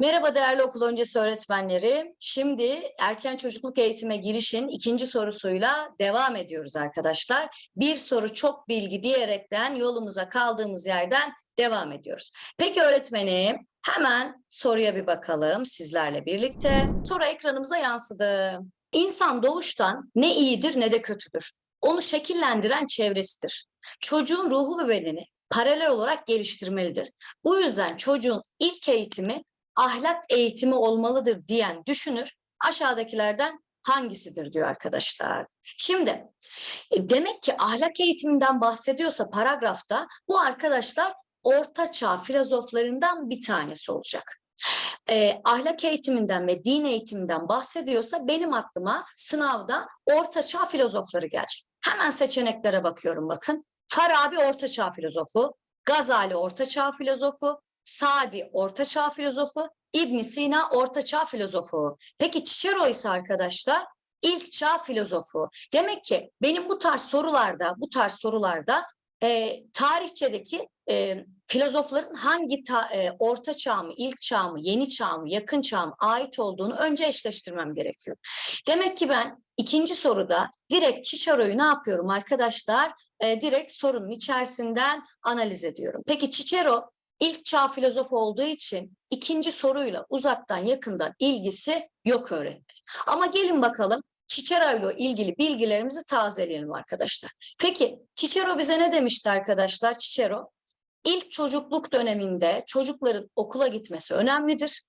Merhaba değerli okul öncesi öğretmenleri. Şimdi erken çocukluk eğitime girişin ikinci sorusuyla devam ediyoruz arkadaşlar. Bir soru çok bilgi diyerekten yolumuza kaldığımız yerden devam ediyoruz. Peki öğretmenim hemen soruya bir bakalım sizlerle birlikte. Soru ekranımıza yansıdı. İnsan doğuştan ne iyidir ne de kötüdür. Onu şekillendiren çevresidir. Çocuğun ruhu ve bedeni paralel olarak geliştirmelidir. Bu yüzden çocuğun ilk eğitimi ahlak eğitimi olmalıdır diyen düşünür aşağıdakilerden hangisidir diyor arkadaşlar. Şimdi e, demek ki ahlak eğitiminden bahsediyorsa paragrafta bu arkadaşlar orta çağ filozoflarından bir tanesi olacak. E, ahlak eğitiminden ve din eğitiminden bahsediyorsa benim aklıma sınavda orta çağ filozofları gelecek. Hemen seçeneklere bakıyorum bakın. Farabi orta çağ filozofu, Gazali orta çağ filozofu, Sadi Orta Çağ filozofu, İbn Sina Orta Çağ filozofu. Peki Cicero ise arkadaşlar ilk çağ filozofu. Demek ki benim bu tarz sorularda, bu tarz sorularda e, tarihçedeki e, filozofların hangi ta, e, orta çağ mı, ilk çağ mı, yeni çağ mı, yakın çağ mı ait olduğunu önce eşleştirmem gerekiyor. Demek ki ben ikinci soruda direkt Cicero'yu ne yapıyorum arkadaşlar? E, direkt sorunun içerisinden analiz ediyorum. Peki Cicero ilk çağ filozofu olduğu için ikinci soruyla uzaktan yakından ilgisi yok öğretmen. Ama gelin bakalım Cicero ile ilgili bilgilerimizi tazeleyelim arkadaşlar. Peki Cicero bize ne demişti arkadaşlar? Cicero ilk çocukluk döneminde çocukların okula gitmesi önemlidir.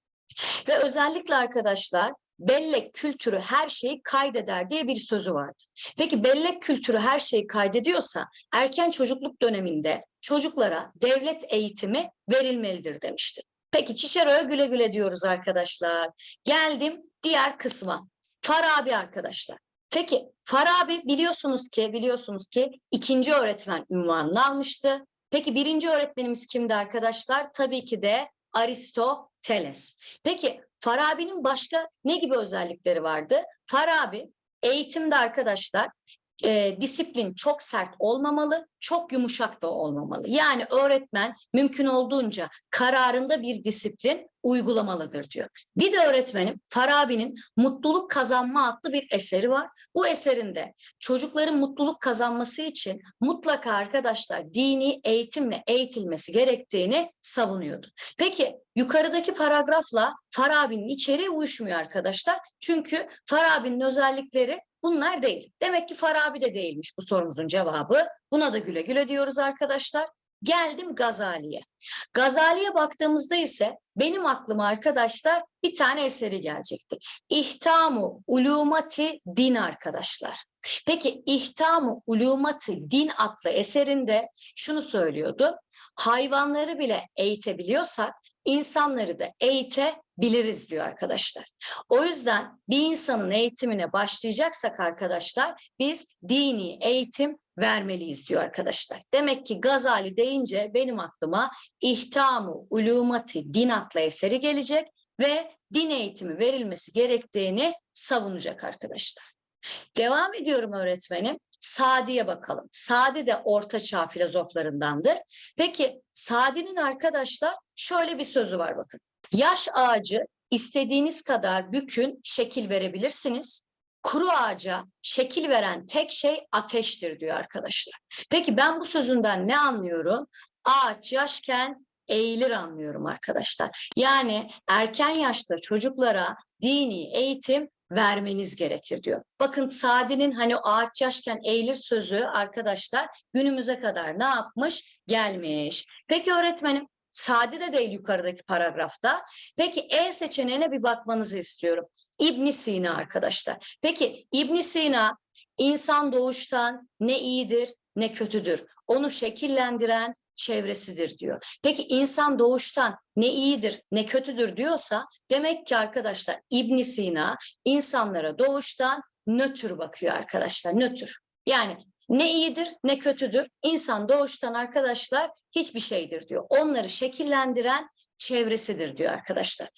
Ve özellikle arkadaşlar bellek kültürü her şeyi kaydeder diye bir sözü vardı. Peki bellek kültürü her şeyi kaydediyorsa erken çocukluk döneminde çocuklara devlet eğitimi verilmelidir demiştir. Peki Cicero'ya güle güle diyoruz arkadaşlar. Geldim diğer kısma. Farabi arkadaşlar. Peki Farabi biliyorsunuz ki biliyorsunuz ki ikinci öğretmen ünvanını almıştı. Peki birinci öğretmenimiz kimdi arkadaşlar? Tabii ki de Aristoteles. Peki Farabi'nin başka ne gibi özellikleri vardı? Farabi eğitimde arkadaşlar e, disiplin çok sert olmamalı, çok yumuşak da olmamalı. Yani öğretmen mümkün olduğunca kararında bir disiplin uygulamalıdır diyor. Bir de öğretmenim Farabi'nin Mutluluk Kazanma adlı bir eseri var. Bu eserinde çocukların mutluluk kazanması için mutlaka arkadaşlar dini eğitimle eğitilmesi gerektiğini savunuyordu. Peki yukarıdaki paragrafla Farabi'nin içeriği uyuşmuyor arkadaşlar. Çünkü Farabi'nin özellikleri Bunlar değil. Demek ki Farabi de değilmiş bu sorumuzun cevabı. Buna da güle güle diyoruz arkadaşlar. Geldim Gazali'ye. Gazali'ye baktığımızda ise benim aklıma arkadaşlar bir tane eseri gelecekti. İhtamu ulumati din arkadaşlar. Peki İhtamu ulumati din adlı eserinde şunu söylüyordu. Hayvanları bile eğitebiliyorsak insanları da eğitebiliriz diyor arkadaşlar. O yüzden bir insanın eğitimine başlayacaksak arkadaşlar biz dini eğitim vermeliyiz diyor arkadaşlar. Demek ki Gazali deyince benim aklıma İhtamu Ulumati Din adlı eseri gelecek ve din eğitimi verilmesi gerektiğini savunacak arkadaşlar. Devam ediyorum öğretmenim. Sadi'ye bakalım. Sadi de Orta Çağ filozoflarındandır. Peki Sadi'nin arkadaşlar şöyle bir sözü var bakın. Yaş ağacı istediğiniz kadar bükün, şekil verebilirsiniz. Kuru ağaca şekil veren tek şey ateştir diyor arkadaşlar. Peki ben bu sözünden ne anlıyorum? Ağaç yaşken eğilir anlıyorum arkadaşlar. Yani erken yaşta çocuklara dini eğitim vermeniz gerekir diyor. Bakın Sadi'nin hani ağaç yaşken eğilir sözü arkadaşlar günümüze kadar ne yapmış? Gelmiş. Peki öğretmenim Sadi de değil yukarıdaki paragrafta. Peki E seçeneğine bir bakmanızı istiyorum. İbn Sina arkadaşlar. Peki İbn Sina insan doğuştan ne iyidir ne kötüdür. Onu şekillendiren çevresidir diyor. Peki insan doğuştan ne iyidir ne kötüdür diyorsa demek ki arkadaşlar İbn Sina insanlara doğuştan nötr bakıyor arkadaşlar nötr. Yani ne iyidir ne kötüdür. İnsan doğuştan arkadaşlar hiçbir şeydir diyor. Onları şekillendiren çevresidir diyor arkadaşlar.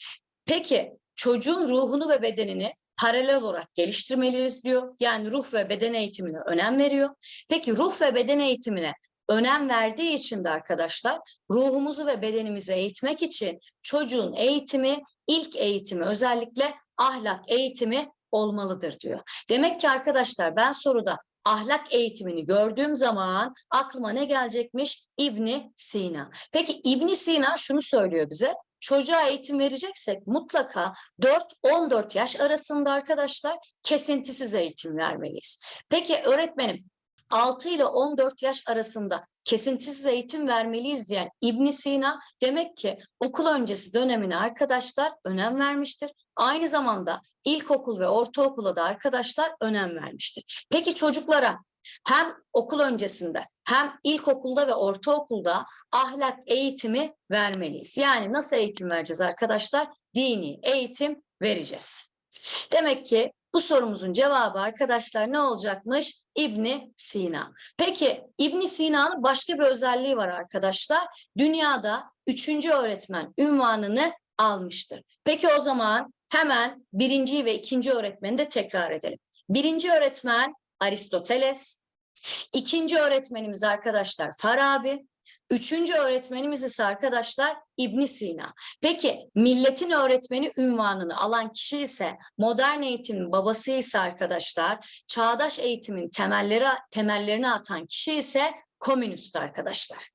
Peki çocuğun ruhunu ve bedenini paralel olarak geliştirmeliyiz diyor. Yani ruh ve beden eğitimine önem veriyor. Peki ruh ve beden eğitimine önem verdiği için de arkadaşlar ruhumuzu ve bedenimizi eğitmek için çocuğun eğitimi ilk eğitimi özellikle ahlak eğitimi olmalıdır diyor. Demek ki arkadaşlar ben soruda ahlak eğitimini gördüğüm zaman aklıma ne gelecekmiş? İbni Sina. Peki İbni Sina şunu söylüyor bize. Çocuğa eğitim vereceksek mutlaka 4-14 yaş arasında arkadaşlar kesintisiz eğitim vermeliyiz. Peki öğretmenim 6 ile 14 yaş arasında kesintisiz eğitim vermeliyiz diyen İbn Sina demek ki okul öncesi dönemine arkadaşlar önem vermiştir. Aynı zamanda ilkokul ve ortaokula da arkadaşlar önem vermiştir. Peki çocuklara hem okul öncesinde hem ilkokulda ve ortaokulda ahlak eğitimi vermeliyiz. Yani nasıl eğitim vereceğiz arkadaşlar? Dini eğitim vereceğiz. Demek ki bu sorumuzun cevabı arkadaşlar ne olacakmış? İbni Sina. Peki İbni Sina'nın başka bir özelliği var arkadaşlar. Dünyada üçüncü öğretmen ünvanını almıştır. Peki o zaman hemen birinci ve ikinci öğretmeni de tekrar edelim. Birinci öğretmen Aristoteles. İkinci öğretmenimiz arkadaşlar Farabi. Üçüncü öğretmenimiz ise arkadaşlar İbn Sina. Peki milletin öğretmeni ünvanını alan kişi ise modern eğitimin babası ise arkadaşlar çağdaş eğitimin temelleri temellerini atan kişi ise komünist arkadaşlar.